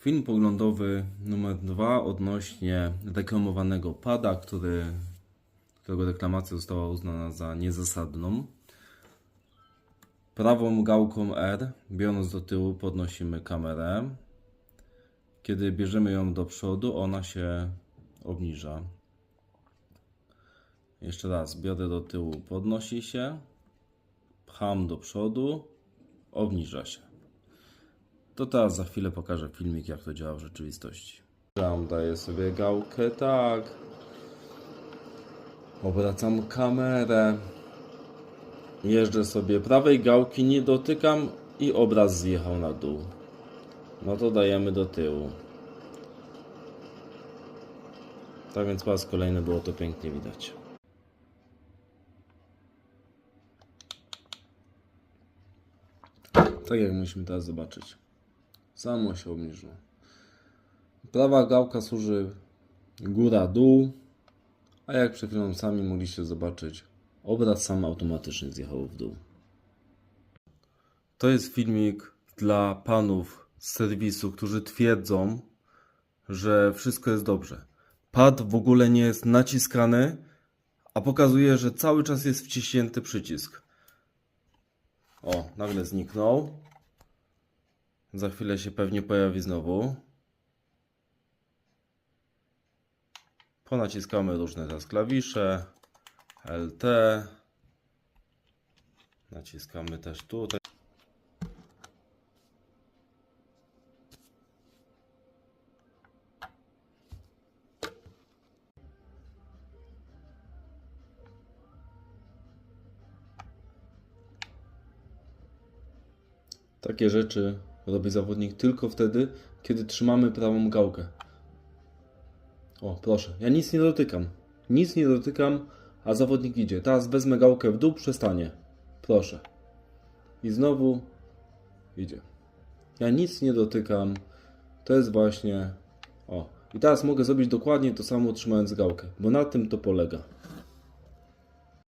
Film poglądowy numer dwa odnośnie reklamowanego pada, który, którego reklamacja została uznana za niezasadną. Prawą gałką R, biorąc do tyłu, podnosimy kamerę. Kiedy bierzemy ją do przodu, ona się obniża. Jeszcze raz, biorę do tyłu, podnosi się, pcham do przodu, obniża się. To teraz za chwilę pokażę filmik, jak to działa w rzeczywistości. Tam daję sobie gałkę, tak. Obracam kamerę. Jeżdżę sobie prawej gałki, nie dotykam i obraz zjechał na dół. No to dajemy do tyłu. Tak więc po raz kolejny było to pięknie widać. Tak jak musimy teraz zobaczyć. Samo się obniżyło. Prawa gałka służy góra-dół, a jak przed chwilą sami mogliście zobaczyć, obraz sam automatycznie zjechał w dół. To jest filmik dla panów z serwisu, którzy twierdzą, że wszystko jest dobrze. Pad w ogóle nie jest naciskany, a pokazuje, że cały czas jest wciśnięty przycisk. O, nagle zniknął. Za chwilę się pewnie pojawi znowu. Ponaciskamy różne teraz klawisze. LT. Naciskamy też tutaj. Takie rzeczy robi zawodnik tylko wtedy, kiedy trzymamy prawą gałkę. O, proszę, ja nic nie dotykam. Nic nie dotykam, a zawodnik idzie. Teraz wezmę gałkę w dół, przestanie. Proszę. I znowu idzie. Ja nic nie dotykam. To jest właśnie. O. I teraz mogę zrobić dokładnie to samo trzymając gałkę, bo na tym to polega.